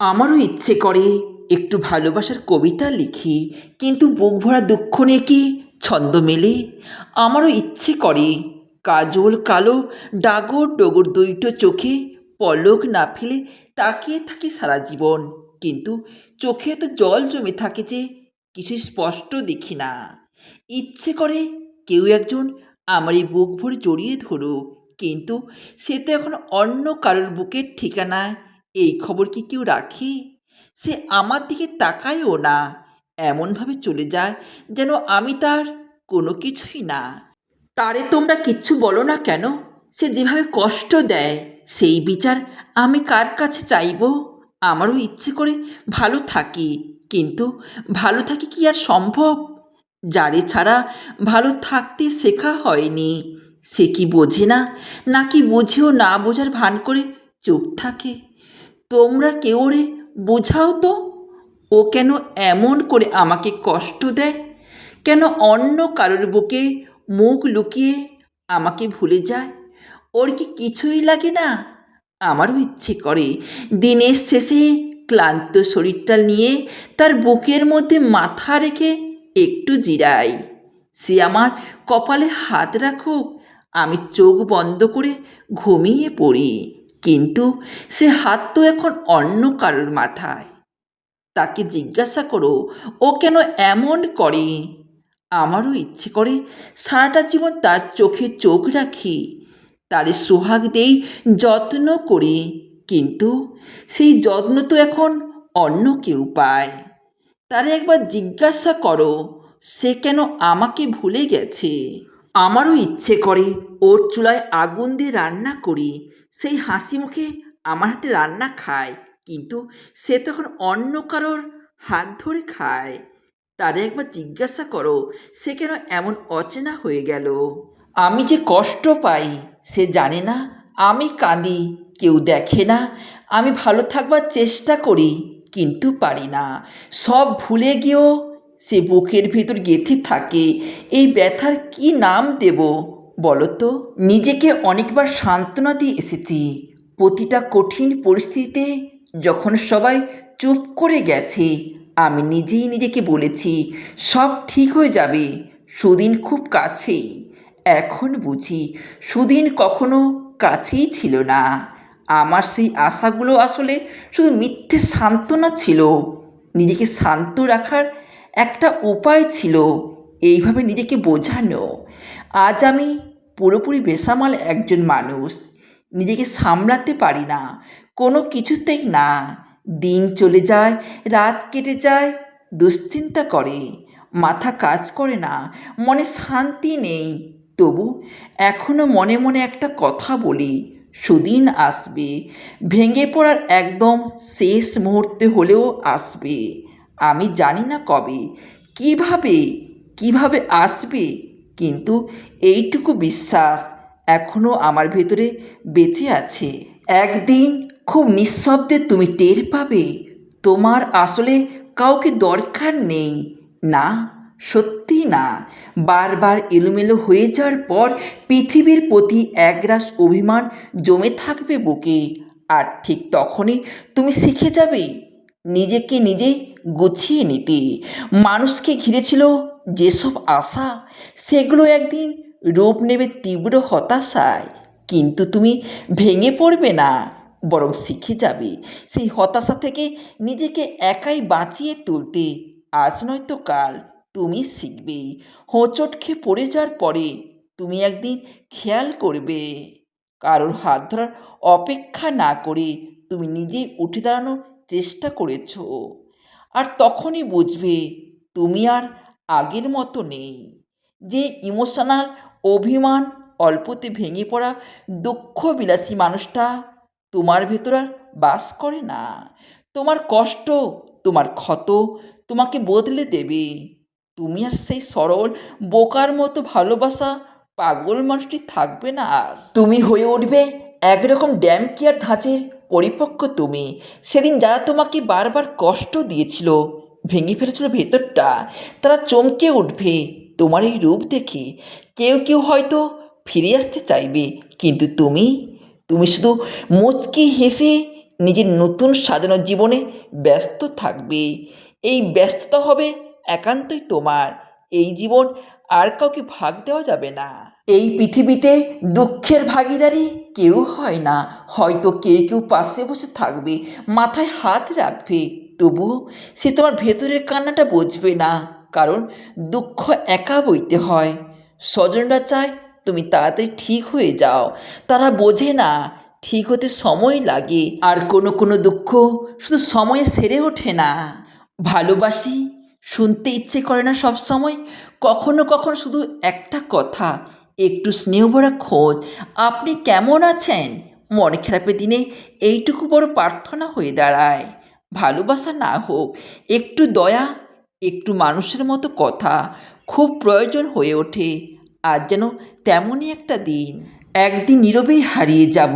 আমারও ইচ্ছে করে একটু ভালোবাসার কবিতা লিখি, কিন্তু বুক ভরা দুঃখ নিয়ে কি ছন্দ মেলে? আমারও ইচ্ছে করে কাজল কালো ডাগর ডগর দুইটো চোখে পলক না ফেলে তাকিয়ে থাকি সারা জীবন, কিন্তু চোখে তো জল জমে থাকে যে কিছু স্পষ্ট দেখি না। ইচ্ছে করে কেউ একজন আমার এই বুক ভরে জড়িয়ে ধরুক, কিন্তু সে তো এখন অন্য কারোর বুকের ঠিকানায় এই খবর কি কেউ রাখে? সে আমার দিকে তাকায়ও না। এমনভাবে চলে যায় যেন আমি তার কোনো কিছুই না। তারে তোমরা কিচ্ছু বলো না কেন? সে যেভাবে কষ্ট দেয়, সেই বিচার আমি কার কাছে চাইব? আমারও ইচ্ছে করে ভালো থাকি, কিন্তু ভালো থাকি কি আর সম্ভব? যারে ছাড়া ভালো থাকতে শেখা হয়নি। সে কি বোঝে না? নাকি বোঝেও না বোঝার ভান করে চুপ থাকে? তোমরা কেউ রে বোঝাও তো? ও কেন এমন করে আমাকে কষ্ট দেয়? কেন অন্য কারোর বুকে মুখ লুকিয়ে আমাকে ভুলে যায়? ওর কি কিছুই লাগে না? আমারও ইচ্ছে করে দিনের শেষে ক্লান্ত শরীরটা নিয়ে তার বুকের মধ্যে মাথা রেখে একটু জিরাই। সে আমার কপালে হাত রাখুক, আমি চোখ বন্ধ করে ঘুমিয়ে পড়ি। কিন্তু সে হাত তো এখন অন্য কারোর মাথায়। তাকে জিজ্ঞাসা করো, ও কেন এমন করে? আমারও ইচ্ছে করে সারাটা জীবন তার চোখে চোখ রাখি, তারে সোহাগ দেই যত্ন করি, কিন্তু সেই যত্ন তো এখন অন্য কেউ পায়। তারে একবার জিজ্ঞাসা করো, সে কেন আমাকে ভুলে গেছে? আমারও ইচ্ছে করে ওর চুলায় আগুন দিয়ে রান্না করি। সেই হাসি মুখে আমার হাতে রান্না খায়, কিন্তু সে তখন অন্য কারোর হাত ধরে খায়। তারে একবার জিজ্ঞাসা করো, সে কেন এমন অচেনা হয়ে গেল? আমি যে কষ্ট পাই, সে জানে না। আমি কাঁদি, কেউ দেখে না। আমি ভালো থাকবার চেষ্টা করি, কিন্তু পারি না। সব ভুলে গিয়েও সে বুকের ভেতর গেঁথে থাকে। এই ব্যথার কি নাম দেব? বলো তো নিজেকে অনেকবার সান্ত্বনা দিয়ে এসেছি। প্রতিটা কঠিন পরিস্থিতিতে যখন সবাই চুপ করে গেছে, আমি নিজেই নিজেকে বলেছি, সব ঠিক হয়ে যাবে, সুদিন খুব কাছেই। এখন বুঝি, সুদিন কখনো কাছেই ছিল না। আমার সেই আশাগুলো আসলে শুধু মিথ্যে সান্ত্বনা ছিল। নিজেকে শান্ত রাখার একটা উপায় ছিল এইভাবে নিজেকে বোঝানো। আজ আমি পুরোপুরি বেসামাল একজন মানুষ, নিজেকে সামলাতে পারি না, কোনো কিছুতেই না। দিন চলে যায়, রাত কেটে যায়, দুশ্চিন্তা করে, মাথা কাজ করে না, মনে শান্তি নেই। তবু এখনও মনে মনে একটা কথা বলি, সুদিন আসবে, ভেঙে পড়ার একদম শেষ মুহূর্তে হলেও আসবে। আমি জানি না কবে, কীভাবে কীভাবে আসবে, কিন্তু এইটুকু বিশ্বাস এখনও আমার ভেতরে বেঁচে আছে। একদিন খুব নিঃশব্দে তুমি টের পাবে, তোমার আসলে কাউকে দরকার নেই। না, সত্যি না। বারবার এলোমেলো হয়ে যাওয়ার পর পৃথিবীর প্রতি একরাশ অভিমান জমে থাকবে বুকে, আর ঠিক তখনই তুমি শিখে যাবে, নিজেকে নিজে গুছিয়ে নিতে। মানুষকে ঘিরেছিল যেসব আশা, সেগুলো একদিন রূপ নেবে তীব্র হতাশায়। কিন্তু তুমি ভেঙে পড়বে না, বরং শিখে যাবে। সেই হতাশা থেকে নিজেকে একাই বাঁচিয়ে তুলতে আজ নয়তো কাল তুমি শিখবে। হোঁচট খেয়ে পড়ে যাওয়ার পরে তুমি একদিন খেয়াল করবে। কারোর হাত ধরার অপেক্ষা না করে তুমি নিজেই উঠে দাঁড়ানোর চেষ্টা করেছ। আর তখনই বুঝবে তুমি আর আগের মতো নেই। যে ইমোশনাল অভিমান অল্পতে ভেঙে পড়া দুঃখ বিলাসী মানুষটা তোমার ভেতর আর বাস করে না। তোমার কষ্ট, তোমার ক্ষত তোমাকে বদলে দেবে। তুমি আর সেই সরল, বোকার মতো ভালোবাসা পাগল মানুষটি থাকবে না আর। তুমি হয়ে উঠবে একরকম ড্যাম কেয়ার ধাঁচের পরিপক্ক তুমি। সেদিন যারা তোমাকে বারবার কষ্ট দিয়েছিল, ভেঙে ফেলেছিল ভেতরটা, তারা চমকে উঠবে তোমার এই রূপ দেখে। কেউ কেউ হয়তো ফিরে আসতে চাইবে, কিন্তু তুমি তুমি শুধু মুচকি হেসে নিজের নতুন সাজানো জীবনে ব্যস্ত থাকবে। এই ব্যস্ততা হবে একান্তই তোমার। এই জীবন আর কাউকে ভাগ দেওয়া যাবে না। এই পৃথিবীতে দুঃখের ভাগিদারি কেউ হয় না। হয়তো কেউ কেউ পাশে বসে থাকবে, মাথায় হাত রাখবে। তবু সে তোমার ভেতরের কান্নাটা বুঝবে না, কারণ দুঃখ একা বইতে হয়। স্বজনরা চায় তুমি তাড়াতাড়ি ঠিক হয়ে যাও। তারা বোঝে না, ঠিক হতে সময় লাগে। আর কোনো কোনো দুঃখ শুধু সময়ে সেরে ওঠে না। ভালোবাসি শুনতে ইচ্ছে করে না সব সময় কখনো কখনো শুধু একটা কথা, একটু স্নেহ ভরা খোঁজ। আপনি কেমন আছেন? মন খারাপের দিনে এইটুকু বড় প্রার্থনা হয়ে দাঁড়ায়। ভালোবাসা না হোক, একটু দয়া, একটু মানুষের মতো কথা খুব প্রয়োজন হয়ে ওঠে। আজ যেন তেমনই একটা দিন। একদিন নীরবেই হারিয়ে যাব।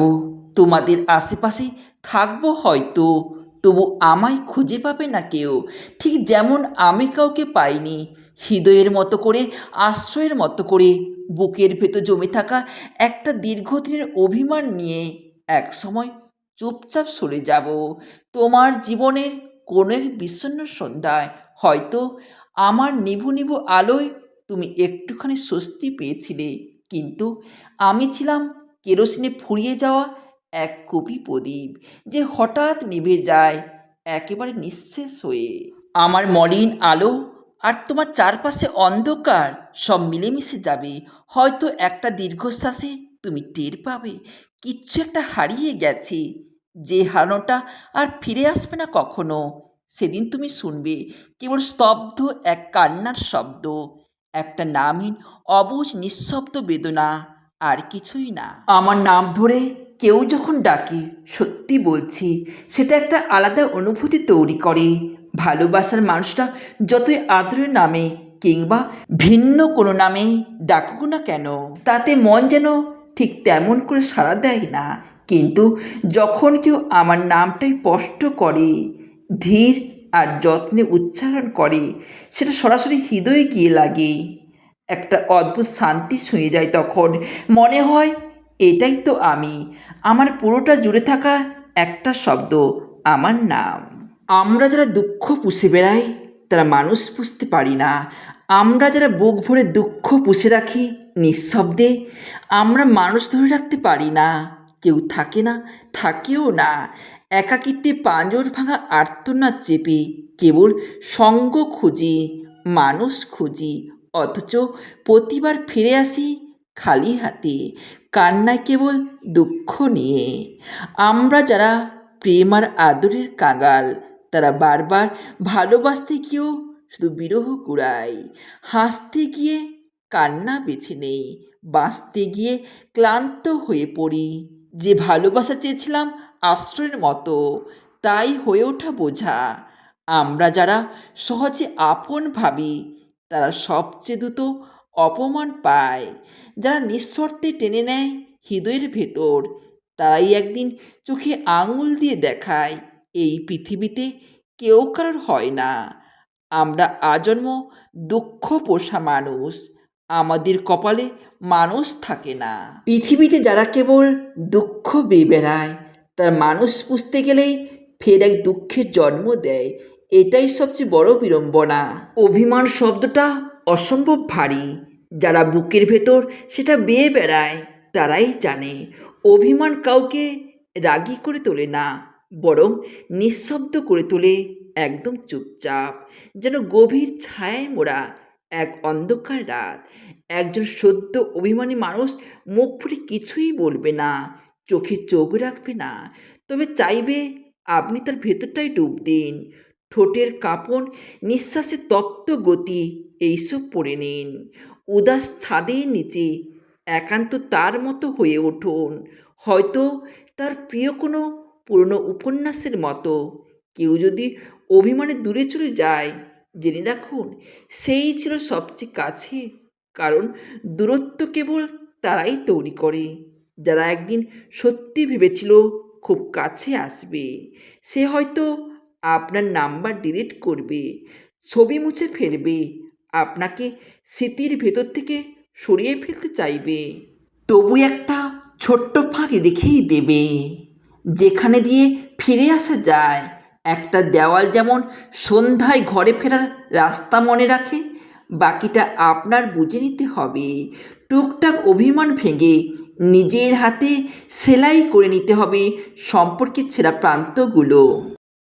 তোমাদের আশেপাশে থাকব হয়তো। তবু আমায় খুঁজে পাবে না কেউ। ঠিক যেমন আমি কাউকে পাইনি, হৃদয়ের মতো করে, আশ্রয়ের মতো করে, বুকের ভেতর জমে থাকা একটা দীর্ঘদিনের অভিমান নিয়ে এক সময় চুপচাপ সরে যাব। তোমার জীবনের কোনো এক বিষণ্ণ সন্ধ্যায় হয়তো আমার নিভু নিভু আলোয় তুমি একটুখানি স্বস্তি পেয়েছিলে। কিন্তু আমি ছিলাম কেরোসিনে ফুরিয়ে যাওয়া এক কপি প্রদীপ যে হঠাৎ নিভে যায় একেবারে নিঃশেষ হয়ে। আমার মলিন আলো আর তোমার চারপাশে অন্ধকার সব মিলেমিশে যাবে। হয়তো একটা দীর্ঘশ্বাসে তুমি টের পাবে। কিচ্ছু একটা হারিয়ে গেছে। যে হারানোটা আর ফিরে আসবে না কখনো। সেদিন তুমি শুনবে কেবল স্তব্ধ এক কান্নার শব্দ। একটা নামহীন, অবুঝ, নিঃশব্দ বেদনা। আর কিছুই না। আমার নাম ধরে কেউ যখন ডাকে, সত্যি বলছি, সেটা একটা আলাদা অনুভূতি তৈরি করে। ভালোবাসার মানুষটা যতই আদরের নামে কিংবা ভিন্ন কোনো নামে ডাকুক না কেন, তাতে মন যেন ঠিক তেমন করে সাড়া দেয় না। কিন্তু যখন কেউ আমার নামটাই স্পষ্ট করে, ধীর আর যত্নে উচ্চারণ করে, সেটা সরাসরি হৃদয়ে গিয়ে লাগে। একটা অদ্ভুত শান্তি ছুঁয়ে যায় তখন। মনে হয় এটাই তো আমি। আমার পুরোটা জুড়ে থাকা একটা শব্দ, আমার নাম। আমরা যারা দুঃখ পুষে বেড়াই, তারা মানুষ পুষতে পারি না। আমরা যারা বুক ভরে দুঃখ পুষে রাখি নিঃশব্দে, আমরা মানুষ ধরে রাখতে পারি না। কেউ থাকে না, থাকেও না। একাকিত্বে পাঁজর ভাঙা আর্তনাদ চেপে কেবল সঙ্গ খুঁজি, মানুষ খুঁজি, অথচ প্রতিবার ফিরে আসি খালি হাতে। কান্নায় কেবল দুঃখ নিয়ে। আমরা যারা প্রেম আর আদরের কাঙাল, তারা বারবার ভালোবাসতে গিয়েও শুধু বিরহ কুড়াই। হাসতে গিয়ে কান্না বেছে নেই, বাঁচতে গিয়ে ক্লান্ত হয়ে পড়ি। যে ভালোবাসা চেয়েছিলাম আশ্রয়ের মতো, তাই হয়ে ওঠা বোঝা। আমরা যারা সহজে আপন ভাবি, তারা সবচেয়ে দ্রুত অপমান পায়। যারা নিঃশর্তে টেনে নেয় হৃদয়ের ভেতর, তারাই একদিন চোখে আঙুল দিয়ে দেখায়, এই পৃথিবীতে কেউ কারোর হয় না। আমরা আজন্ম দুঃখ পোষা মানুষ, আমাদের কপালে মানুষ থাকে না। পৃথিবীতে যারা কেবল দুঃখ বেয়ে বেড়ায়, তার মানুষ পুষতে গেলেই ফের এক দুঃখের জন্ম দেয়, এটাই সবচেয়ে বড় বিড়ম্বনা। অভিমান শব্দটা অসম্ভব ভারী। যারা বুকের ভেতর সেটা বেয়ে বেড়ায়, তারাই জানে অভিমান কাউকে রাগী করে তোলে না, বরং নিঃশব্দ করে তোলে একদম চুপচাপ, যেন গভীর ছায়ায় মোড়া এক অন্ধকার রাত। একজন সদ্য অভিমানী মানুষ মুখ ফুটে কিছুই বলবে না, চোখে চোখ রাখবে না, তবে চাইবে আপনি তার ভেতরটাই ডুব দিন। ঠোঁটের কাঁপন নিঃশ্বাসে তপ্ত গতি, এইসব পড়ে নিন। উদাস ছাদের নিচে একান্ত তার মতো হয়ে উঠুন। হয়তো তার প্রিয় কোনো পুরনো উপন্যাসের মতো। কেউ যদি অভিমানে দূরে চলে যায়, জেনে রাখুন, সেই ছিল সবচেয়ে কাছে, কারণ দূরত্ব কেবল তারাই তৈরি করে। যারা একদিন সত্যি ভেবেছিল খুব কাছে আসবে, সে হয়তো আপনার নাম্বার ডিলিট করবে, ছবি মুছে ফেলবে, আপনাকে স্মৃতির ভেতর থেকে সরিয়ে ফেলতে চাইবে। তবু একটা ছোট্ট ফাঁক রেখেই দেবে, যেখানে দিয়ে ফিরে আসা যায়। একটা দেওয়াল যেমন সন্ধ্যায় ঘরে ফেরার রাস্তা মনে রাখে, বাকিটা আপনার বুঝে নিতে হবে। টুকটাক অভিমান ভেঙে নিজের হাতে সেলাই করে নিতে হবে সম্পর্কের ছেঁড়া প্রান্তগুলো।